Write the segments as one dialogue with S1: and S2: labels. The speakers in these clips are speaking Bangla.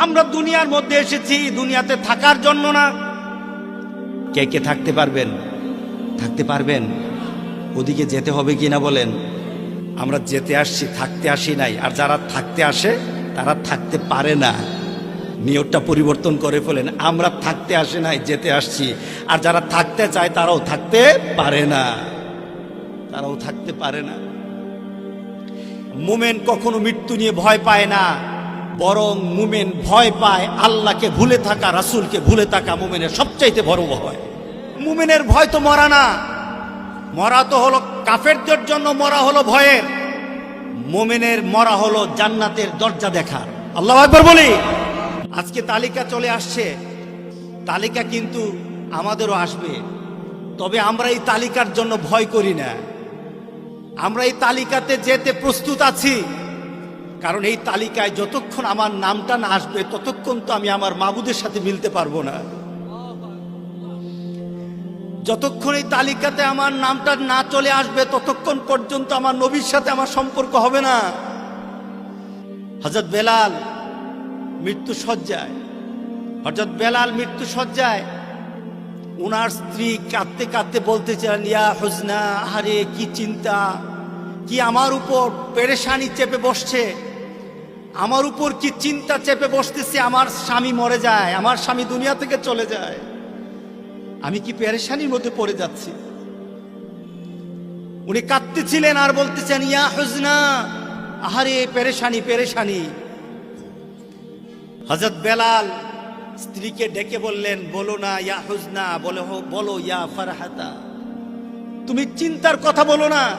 S1: আমরা দুনিয়ার মধ্যে এসেছি, দুনিয়াতে থাকার জন্য না। কে কে থাকতে পারবেন? থাকতে পারবেন? ওদিকে যেতে হবে কি না বলেন? আমরা যেতে আসছি, থাকতে আসি নাই। আর যারা থাকতে আসে, তারা থাকতে পারে না। নিয়তটা পরিবর্তন করে ফেলেন, আমরা থাকতে আসে নাই, যেতে আসছি। আর যারা থাকতে চায়, তারাও থাকতে পারে না। তারাও থাকতে পারে না। মুমেন কখনো মৃত্যু নিয়ে ভয় পায় না। বরং মুমেন ভয় পায়, আল্লাহকে ভুলে থাকা, রাসূলকে ভুলে থাকা মুমেনের সবচাইতে বড় ভয়। মুমেনের ভয় তো মরা না। মরা তো হলো কাফেরদের জন্য মরা হলো ভয়ের। মোমেনের মরা হলো জান্নাতের দরজা দেখার। আল্লাহ একবার বলি। আজকে তালিকা চলে আসছে। তালিকা কিন্তু আমাদেরও আসবে। তবে আমরা এই তালিকার জন্য ভয় করি না। আমরা এই তালিকাতে যেতে প্রস্তুত আছি। কারণ এই তালিকায় যতক্ষণ আমার নামটা না আসবে, ততক্ষণ তো আমি আমার মাবুদের সাথে মিলতে পারব না। যতক্ষণ এই তালিকাতে আমার নামটা না চলে আসবে, ততক্ষণ পর্যন্ত আমার নবীর সাথে আমার সম্পর্ক হবে না। হজরত বেলাল মৃত্যু সজ্জায় হজরত বেলাল মৃত্যু সজ্জায় ওনার স্ত্রী কাঁদতে কাঁদতে বলতেছিলেন ইয়া হুজনা, আহারে, কি চিন্তা, কি আমার উপর পেরেশানি চেপে বসছে? আমার উপর কি চিন্তা চেপে বসতেছে? আমার স্বামী মরে যায়, আমার স্বামী দুনিয়া থেকে চলে যায়। আমি কি পেরেশানির মধ্যে পড়ে যাচ্ছি? উনি কাঁদতেছিলেন আর বলতেছেন, ইয়া হুজনা, আহারে পেরেশানি পেরেশানি। হজরত বেলাল স্ত্রীকে ডেকে বললেন, বলো না, ইয়া হুজনা, বলে বলো, ইয়া ফারহাতা। তুমি চিন্তার কথা বলো না।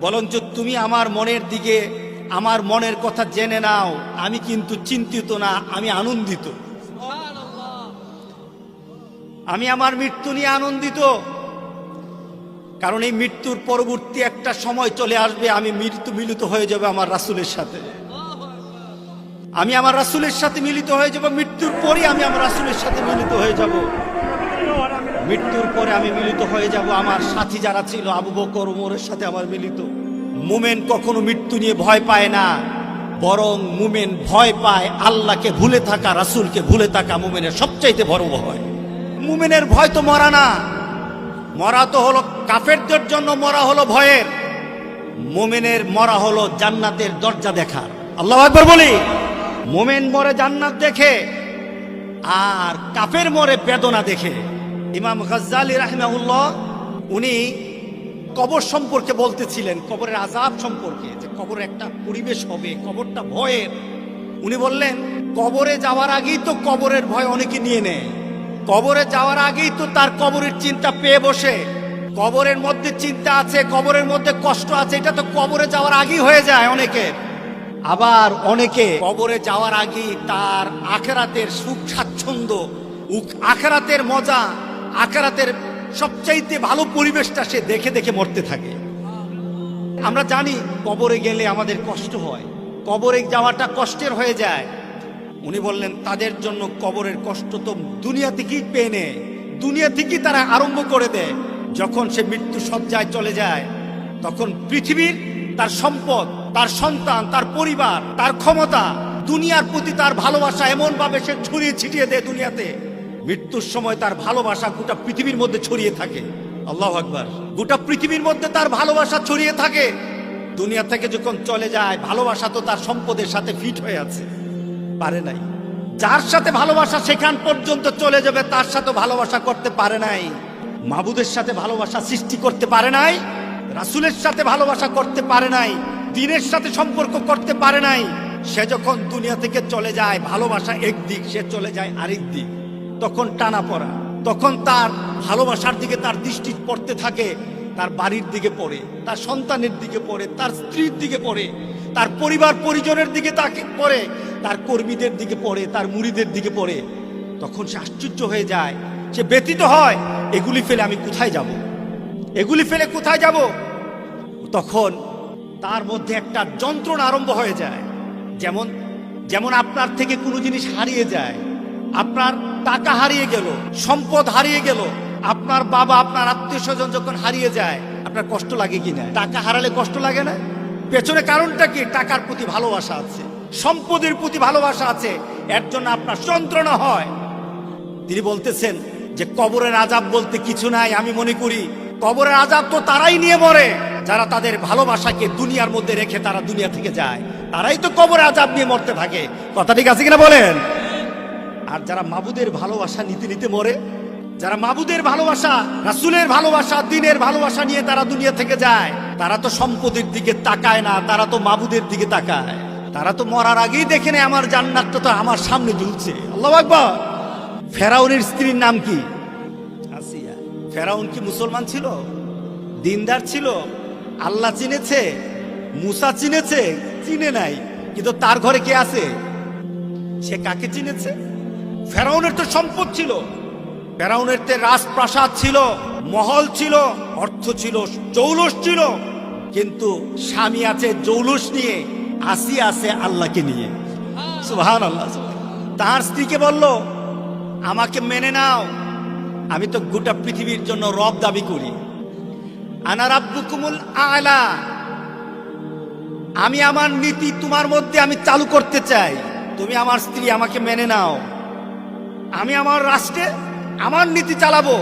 S1: বরঞ্চ তুমি আমার মনের দিকে আমার মনের কথা জেনে নাও, আমি কিন্তু চিন্তিত না, আমি আনন্দিত। আমি আমার মৃত্যু নিয়ে আনন্দিত। কারণ এই মৃত্যুর পরবর্তী একটা সময় চলে আসবে, আমি মৃত্যু মিলিত হয়ে যাবে আমার রাসুলের সাথে। আমি আমার রাসুলের সাথে মিলিত হয়ে যাব, মৃত্যুর পরে আমি আমার রাসুলের সাথে মিলিত হয়ে যাব। মৃত্যুর পরে আমি মিলিত হয়ে যাব, আমার সাথী যারা ছিল, আবু বকর উমরের সাথে আমার মিলিত। মুমেন কখনো মৃত্যু নিয়ে ভয় পায় না। বরং মুমেন ভয় পায় আল্লাহকে ভুলে থাকা, রাসুলকে ভুলে থাকা মুমেনের সবচাইতে বড় ভয়। মুমেনের ভয় তো মরা না। মরা তো হলো কাফেরদের জন্য মরা হলো ভয়ের। মোমেনের মরা হলো জান্নাতের দরজা দেখার। আল্লাহ একবার বলি। মোমেন মরে জান্নাত দেখে, আর কাফের মরে বেদনা দেখে। ইমাম গজ্জালি রাহমাহুল্লাহ, উনি কবর সম্পর্কে বলতেছিলেন, কবরের আজাব সম্পর্কে, যে কবরের একটা পরিবেশ হবে, কবরটা ভয়ের। উনি বললেন, কবরে যাওয়ার আগেই তো কবরের ভয় অনেকে নিয়ে নেয়। কবরে যাওয়ার আগেই তো তার কবরের চিন্তা পেয়ে বসে। কবরের মধ্যে চিন্তা আছে, কবরের মধ্যে কষ্ট আছে, এটা তো কবরে যাওয়ার আগেই হয়ে যায় অনেকের। আবার অনেকে কবরে যাওয়ার আগেই তার আখেরাতের সুখ স্বাচ্ছন্দ্য আখেরাতের মজা, আখেরাতের সবচাইতে ভালো পরিবেশটা সে দেখে দেখে মরতে থাকে। আমরা জানি কবরে গেলে আমাদের কষ্ট হয়। কবরে যাওয়াটা কষ্টের হয়ে যায়। উনি বললেন, তাদের জন্য কবরের কষ্ট তো দুনিয়া থেকেই পেয়ে নেয়। দুনিয়া থেকেই তারা আরম্ভ করে দেয়। যখন সে মৃত্যু সজ্জায় চলে যায়, তখন পৃথিবীর তার সম্পদ, তার সন্তান, তার পরিবার, তার ক্ষমতা, দুনিয়ার প্রতি তার ভালোবাসা এমন ভাবে সে ছড়িয়ে ছিটিয়ে দেয় দুনিয়াতে। মৃত্যুর সময় তার ভালোবাসা গোটা পৃথিবীর মধ্যে ছড়িয়ে থাকে। আল্লাহ আকবার। গোটা পৃথিবীর মধ্যে তার ভালোবাসা ছড়িয়ে থাকে। দুনিয়া থেকে যখন চলে যায়, ভালোবাসা তো তার সম্পদের সাথে ফিট হয়ে আছে। পারে নাই। যার সাথে ভালোবাসা সেখান পর্যন্ত চলে যাবে, তার সাথে ভালোবাসা করতে পারে নাই। মাবুদের সাথে ভালোবাসা সৃষ্টি করতে পারে নাই। রাসুলের সাথে ভালোবাসা করতে পারে নাই। দিনের সাথে সম্পর্ক করতে পারে নাই। সে যখন দুনিয়া থেকে চলে যায়, ভালোবাসা একদিক, সে চলে যায় আরেক দিক। তখন টানা পড়া, তখন তার ভালোবাসার দিকে তার দৃষ্টি পড়তে থাকে, তার বাড়ির দিকে পড়ে, তার সন্তানের দিকে পড়ে, তার স্ত্রীর দিকে পড়ে, তার পরিবার পরিজনের দিকে তাকে পড়ে, তার কর্মীদের দিকে পড়ে, তার মুড়িদের দিকে পড়ে। তখন সে আশ্চর্য হয়ে যায়, সে ব্যতীত হয়, এগুলি ফেলে আমি কোথায় যাব? এগুলি ফেলে কোথায় যাব? তখন তার মধ্যে একটা যন্ত্রণা আরম্ভ হয়ে যায়, যেমন যেমন আপনার থেকে কোনো জিনিস হারিয়ে যায় আপনার টাকা হারিয়ে গেল, সম্পদ হারিয়ে গেল, আপনার বাবা, আপনার আত্মীয় স্বজন যখন হারিয়ে যায়, আপনার কষ্ট লাগে কিনা টাকা হারালে কষ্ট লাগে না? পেছনে কারণটা কি? টাকার প্রতি ভালোবাসা আছে, সম্পদের প্রতি ভালোবাসা আছে, এর জন্য আপনার যন্ত্রণা হয়। তিনি বলতেছেন যে, কবরের আজাব বলতে কিছু নাই, আমি মনে করি কবরের আজাব তো তারাই নিয়ে মরে। যারা তাদের ভালোবাসাকে দুনিয়ার মধ্যে রেখে তারা দুনিয়া থেকে যায়, তারাই তো কবরে আজাব নিয়ে মরতে থাকে। কথা ঠিক আছে কিনা বলেন? আর যারা মাবুদের ভালোবাসা নিতে নিতে মরে, যারা মাবুদের ভালোবাসা, রাসুলের ভালোবাসা, দিনের ভালোবাসা নিয়ে তারা দুনিয়া থেকে যায়, তারা তো সম্পদের দিকে তাকায় না, তারা তো মাবুদের দিকে তাকায়। তারা তো মরার আগেই দেখে নেয় আমার জান্নাতটা তো আমার সামনে ঝুলছে। আল্লাহ আকবর! ফেরাউনের স্ত্রীর নাম কি? আসিয়া। ফেরাউন কি মুসলমান ছিল? দিনদার ছিল? আল্লাহ চিনেছে? মুসা চিনেছে? চিনে নাই। কিন্তু তার ঘরে কে আছে? সে কাকে চিনেছে? ফেরাউনের তো সম্পদ ছিল। ফেরাউনের তো রাজপ্রাসাদ ছিল, মহল ছিল, অর্থ ছিল, জৌলস ছিল। কিন্তু স্বামী আছে জৌলস নিয়ে, আসি আছে আল্লাহকে নিয়ে। সুহান আল্লাহ তার স্ত্রীকে বলল, আমাকে মেনে নাও। আমি তো গোটা পৃথিবীর জন্য রব দাবি করি। আনা রাব্বুকুমুল আলা। আমি আমার নীতি তোমার মধ্যে আমি চালু করতে চাই। তুমি আমার স্ত্রী আমাকে মেনে নাও। আমি আমার রাষ্ট্রে আমার নীতি চালাবো।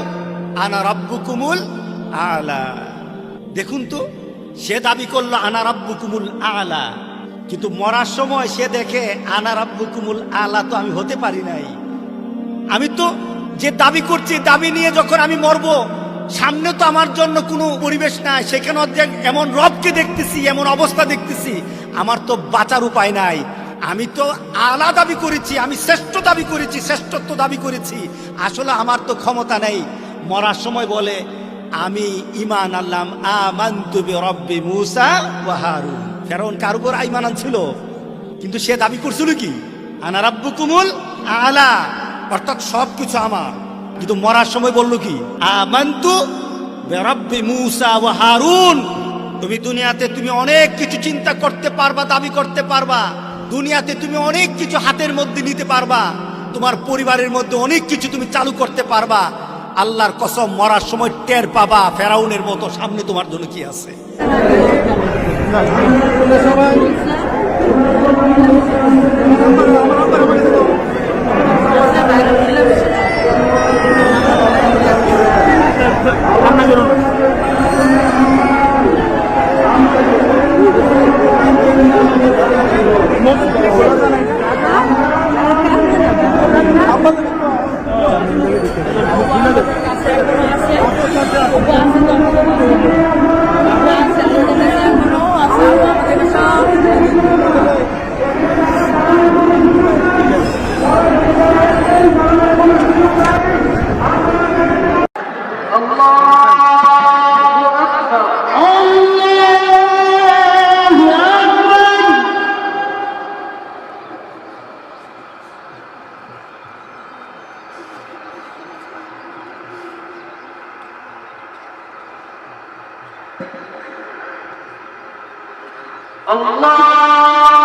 S1: আনা রাব্বুকুমুল আলা। দেখুন তো, সে দাবি করল আনা রাব্বুকুমুল আলা। কিন্তু মরার সময় সে দেখে আনা রাব্বুকুমুল আলা তো আমি হতে পারি নাই। আমি তো যে দাবি করছি, দাবি নিয়ে যখন আমি মরব, সামনে তো আমার জন্য কোনো পরিবেশ নাই, সেখানে এমন রবকে দেখতেছি, এমন অবস্থা দেখতেছি, আমার তো বাঁচার উপায় নাই। আমি তো আলা দাবি করেছি, আমি শ্রেষ্ঠ দাবি করেছি, শ্রেষ্ঠত্ব দাবি করেছি। আসলে আমার তো ক্ষমতা নেই। মরার সময় বলে, আমি ইমান আল্লাম আমান্তু রব্বি মুসা ওয়া হারুন। ফেরাউন কার উপর ইমান আনছিল? কিন্তু সে দাবি করছিল কি? আনা রাব্বুকুমুল আলা। অর্থাৎ সব কিছু আমার। কিন্তু মরার সময় বলল কি? আমান্তু বেরাব্বি মুসা ও হারুন। তুমি দুনিয়াতে তুমি অনেক কিছু চিন্তা করতে পারবা, দাবি করতে পারবা। দুনিয়াতে তুমি অনেক কিছু হাতের মধ্যে নিতে পারবা। তোমার পরিবারের মধ্যে অনেক কিছু তুমি চালু করতে পারবা। আল্লাহর কসম, মরার সময় টের পাবা, ফেরাউনের মতো সামনে তোমার জন্য কি আছে।
S2: আপনাদের আল্লাহ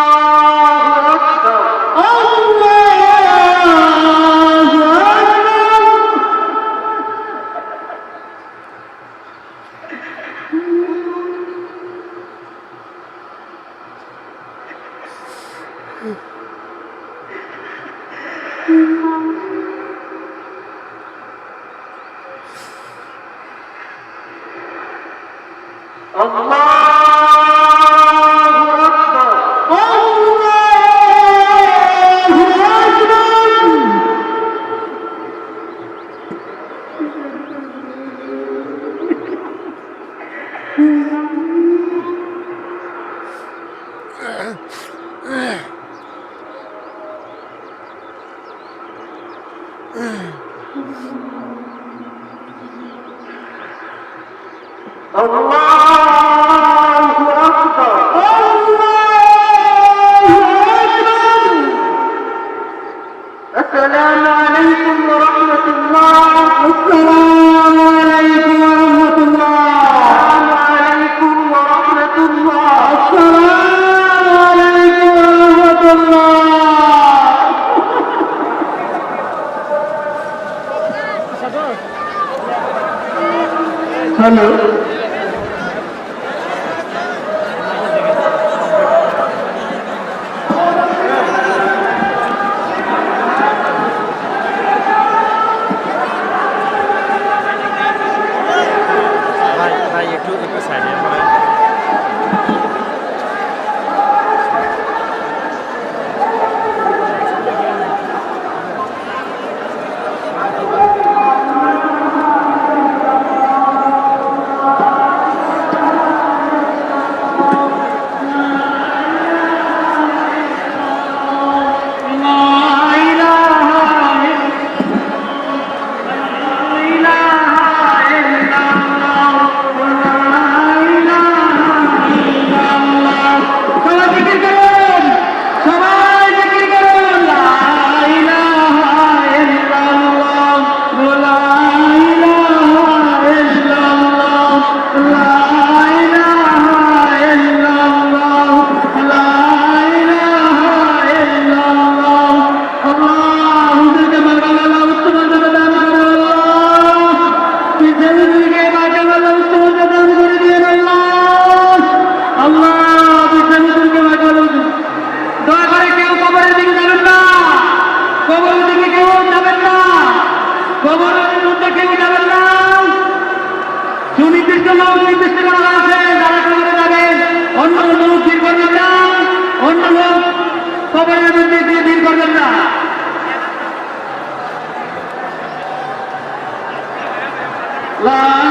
S2: لا